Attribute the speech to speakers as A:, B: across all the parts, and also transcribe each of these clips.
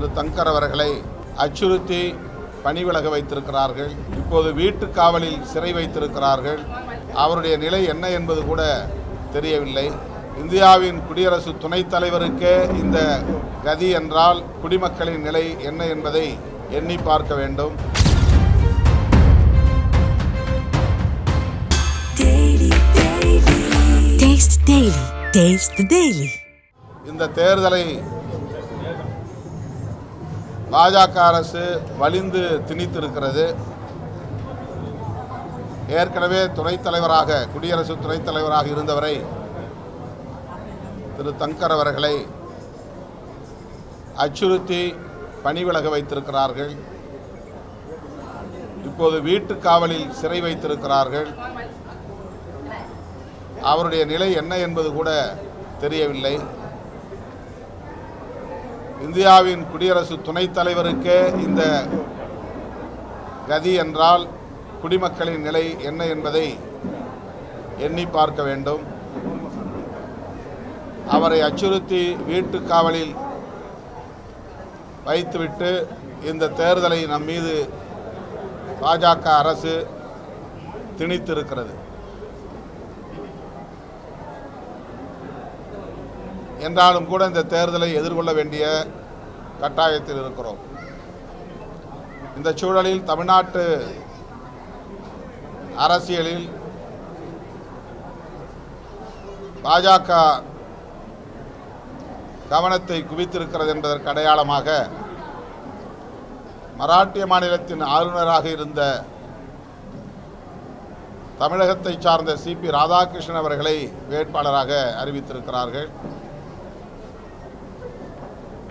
A: திரு தங்கர் அவர்களை அச்சுறுத்தி பணி விலக வைத்திருக்கிறார்கள். இப்போது வீட்டு காவலில் சிறை வைத்திருக்கிறார்கள். அவருடைய நிலை என்ன என்பது கூட தெரியவில்லை. இந்தியாவின் குடியரசு துணைத் தலைவருக்கே இந்த கதி என்றால் குடிமக்களின் நிலை என்ன என்பதை எண்ணி பார்க்க வேண்டும்.
B: Daily, daily.
A: பாஜக அரசு வலிந்து திணித்திருக்கிறது. ஏற்கனவே துணைத் தலைவராக குடியரசு துணைத் தலைவராக இருந்தவரை திரு தங்கர் அவர்களை அச்சுறுத்தி பணிவிலக வைத்திருக்கிறார்கள். இப்போது வீட்டு காவலில் சிறை வைத்திருக்கிறார்கள். அவருடைய நிலை என்ன என்பது கூட தெரியவில்லை. இந்தியாவின் குடியரசு துணைத் தலைவருக்கே இந்த கதி என்றால் குடிமக்களின் நிலை என்ன என்பதை எண்ணி பார்க்க வேண்டும். அவரை அச்சுறுத்தி வீட்டு காவலில் வைத்துவிட்டு இந்த தேர்தலை நம் மீது பாஜக அரசு திணித்திருக்கிறது. என்றாலும் கூட இந்த தேர்தலை எதிர்கொள்ள வேண்டிய கட்டாயத்தில் இருக்கிறோம். இந்த சூழலில் தமிழ்நாட்டு அரசியலில் பாஜக கவனத்தை குவித்திருக்கிறது என்பதற்கு அடையாளமாக மராட்டிய மாநிலத்தின் ஆளுநராக இருந்த தமிழகத்தை சார்ந்த சிபி ராதாகிருஷ்ணன் அவர்களை வேட்பாளராக அறிவித்திருக்கிறார்கள்.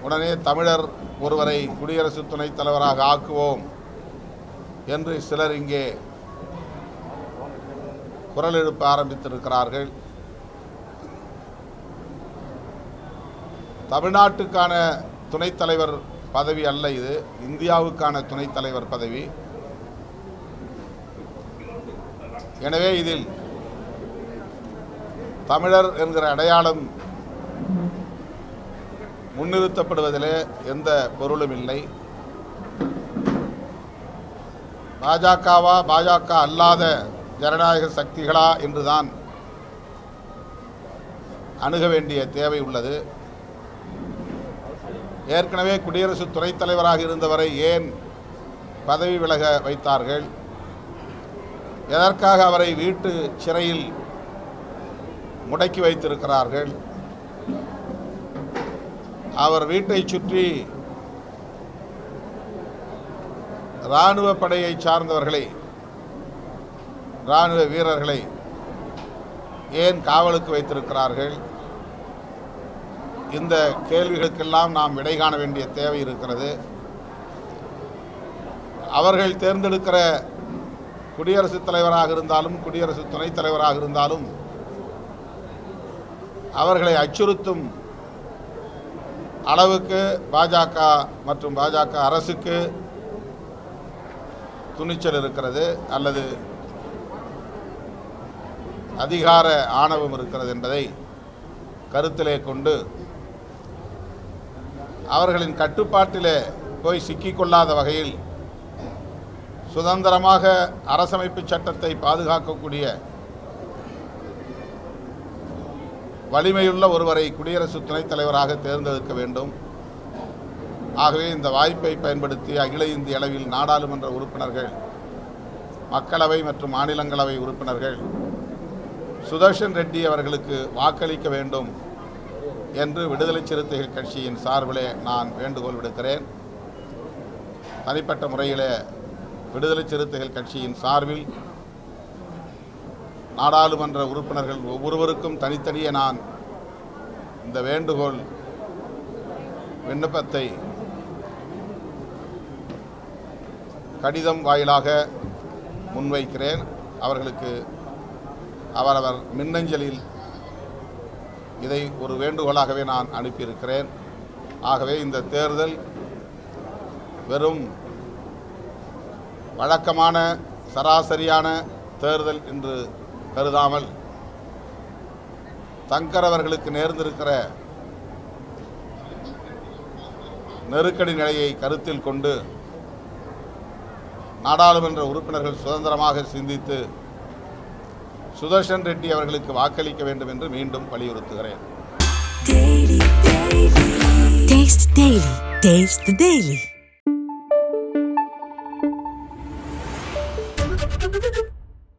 A: உடனே தமிழர் ஒருவரை குடியரசு துணைத் தலைவராக ஆக்குவோம் என்று சிலர் இங்கே குரல் எழுப்ப ஆரம்பித்திருக்கிறார்கள். தமிழ்நாட்டுக்கான துணைத் தலைவர் பதவி அல்ல இது இந்தியாவுக்கான துணைத் தலைவர் பதவி. எனவே இதில் தமிழர் என்கிற அடையாளம் முன்னிறுத்தப்படுவதிலே எந்த பொருளும் இல்லை. பாஜகவா பாஜக அல்லாத ஜனநாயக சக்திகளா என்றுதான் அணுக வேண்டிய தேவை உள்ளது. ஏற்கனவே குடியரசு துணைத் தலைவராக இருந்தவரை ஏன் பதவி விலக வைத்தார்கள்? எதற்காக அவரை வீட்டு சிறையில் முடக்கி வைத்திருக்கிறார்கள்? அவர் வீட்டை சுற்றி இராணுவ படையை சார்ந்தவர்களை இராணுவ வீரர்களை ஏன் காவலுக்கு வைத்திருக்கிறார்கள்? இந்த கேள்விகளுக்கெல்லாம் நாம் விடை காண வேண்டிய தேவை இருக்கிறது. அவர்கள் தேர்ந்தெடுக்கிற குடியரசுத் தலைவராக இருந்தாலும் குடியரசு துணைத் தலைவராக இருந்தாலும் அவர்களை அச்சுறுத்தும் அளவுக்கு பாஜக மற்றும் பாஜக அரசுக்கு துணிச்சல் இருக்கிறது அல்லது அதிகார ஆணவம் இருக்கிறது என்பதை கருத்திலே கொண்டு அவர்களின் கட்டுப்பாட்டிலே போய் சிக்கிக்கொள்ளாத வகையில் சுதந்திரமாக அரசமைப்பு சட்டத்தை பாதுகாக்கக்கூடிய வலிமையுள்ள ஒருவரை குடியரசு துணைத் தலைவராக தேர்ந்தெடுக்க வேண்டும். ஆகவே இந்த வாய்ப்பை பயன்படுத்தி அகில இந்திய அளவில் நாடாளுமன்ற உறுப்பினர்கள் மக்களவை மற்றும் மாநிலங்களவை உறுப்பினர்கள் சுதர்ஷன் ரெட்டி அவர்களுக்கு வாக்களிக்க வேண்டும் என்று விடுதலை சிறுத்தைகள் கட்சியின் சார்பிலே நான் வேண்டுகோள் விடுக்கிறேன். தனிப்பட்ட முறையிலே விடுதலை சிறுத்தைகள் கட்சியின் சார்பில் நாடாளுமன்ற உறுப்பினர்கள் ஒவ்வொருவருக்கும் தனித்தனியே நான் இந்த வேண்டுகோள் விண்ணப்பத்தை கடிதம் வாயிலாக முன்வைக்கிறேன். அவர்களுக்கு அவரவர் மின்னஞ்சலில் இதை ஒரு வேண்டுகோளாகவே நான் அனுப்பியிருக்கிறேன். ஆகவே இந்த தேர்தல் வெறும் வழக்கமான சராசரியான தேர்தல் என்று கருதாமல் தங்கர் அவர்களுக்கு நேர்ந்திருக்கிற நெருக்கடி நிலையை கருத்தில் கொண்டு நாடாளுமன்ற உறுப்பினர்கள் சுதந்திரமாக சிந்தித்து சுதர்ஷன் ரெட்டி அவர்களுக்கு வாக்களிக்க வேண்டும் என்று மீண்டும் வலியுறுத்துகிறேன்.